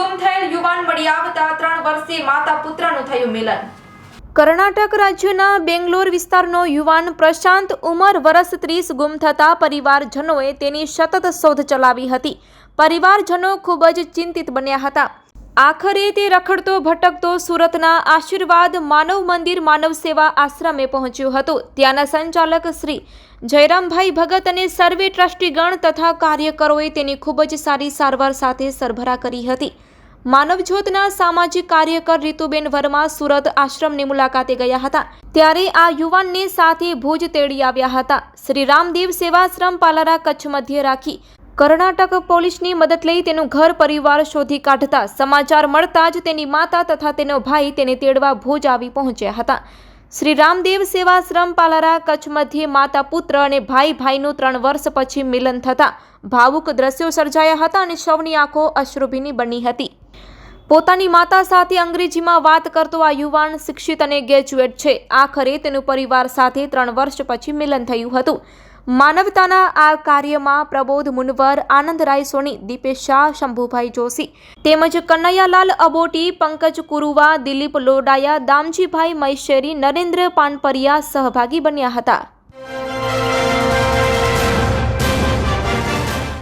ગુમ થયેલ યુવાન મળી આવતા ત્રણ વર્ષીય માતા પુત્રનું થયું મિલન. કર્ણાટક રાજ્યના બેંગ્લોર વિસ્તારનો યુવાન પ્રશાંત ઉંમર વર્ષ ત્રીસ ગુમ થતા પરિવારજનોએ તેની સતત શોધ ચલાવી હતી. પરિવારજનો ખૂબ જ ચિંતિત બન્યા હતા. આખરે તે રખડતો, ભટકતો સુરતના આશીર્વાદ માનવ મંદિર, માનવ સેવા આશ્રમે પહોંચ્યું હતું. ત્યાંના સંચાલક શ્રી જયરામભાઈ ભગત અને સર્વે ટ્રસ્ટીગણ તથા કાર્યકરોએ તેની ખૂબ જ સારી સારવાર સાથે સરભરા કરી હતી. માનવજ્યોતના સામાજિક કાર્યકર રીતુબેન વર્મા સુરત આશ્રમની મુલાકાતે ગયા હતા. ત્યારે આ યુવાનને સાથે ભુજ તેડી આવ્યા હતા. શ્રી રામદેવ સેવાશ્રમ પાલારા કચ્છ મધ્ય રાખી કર્ણાટક પોલીસની મદદ લઈ તેનું ઘર પરિવાર શોધી કાઢતા સમાચાર મળતા જ તેની માતા તથા તેનો ભાઈ તેને તેડવા ભુજ આવી પહોંચ્યા હતા. શ્રી રામદેવ સેવાશ્રમ પાલારા કચ્છ મધ્યે માતા પુત્ર અને ભાઈ ભાઈનું ત્રણ વર્ષ પછી મિલન થતાં ભાવુક દ્રશ્યો સર્જાયા હતા અને સૌની આંખો અશ્રુભીની બની હતી. પોતાની માતા સાથે અંગ્રેજીમાં વાત કરતો આ યુવાન શિક્ષિત અને ગ્રેજ્યુએટ છે. આખરે તેનું પરિવાર સાથે ત્રણ વર્ષ પછી મિલન થયું હતું. માનવતાના આ કાર્યમાં પ્રબોધ મુનવર, આનંદરાય સોની, દીપેશ શાહ, શંભુભાઈ જોશી તેમજ કનૈયાલાલ અબોટી, પંકજ કુરુવા, દિલીપ લોડાયા, દામજીભાઈ મૈશેરી, નરેન્દ્ર પાનપરિયા સહભાગી બન્યા હતા.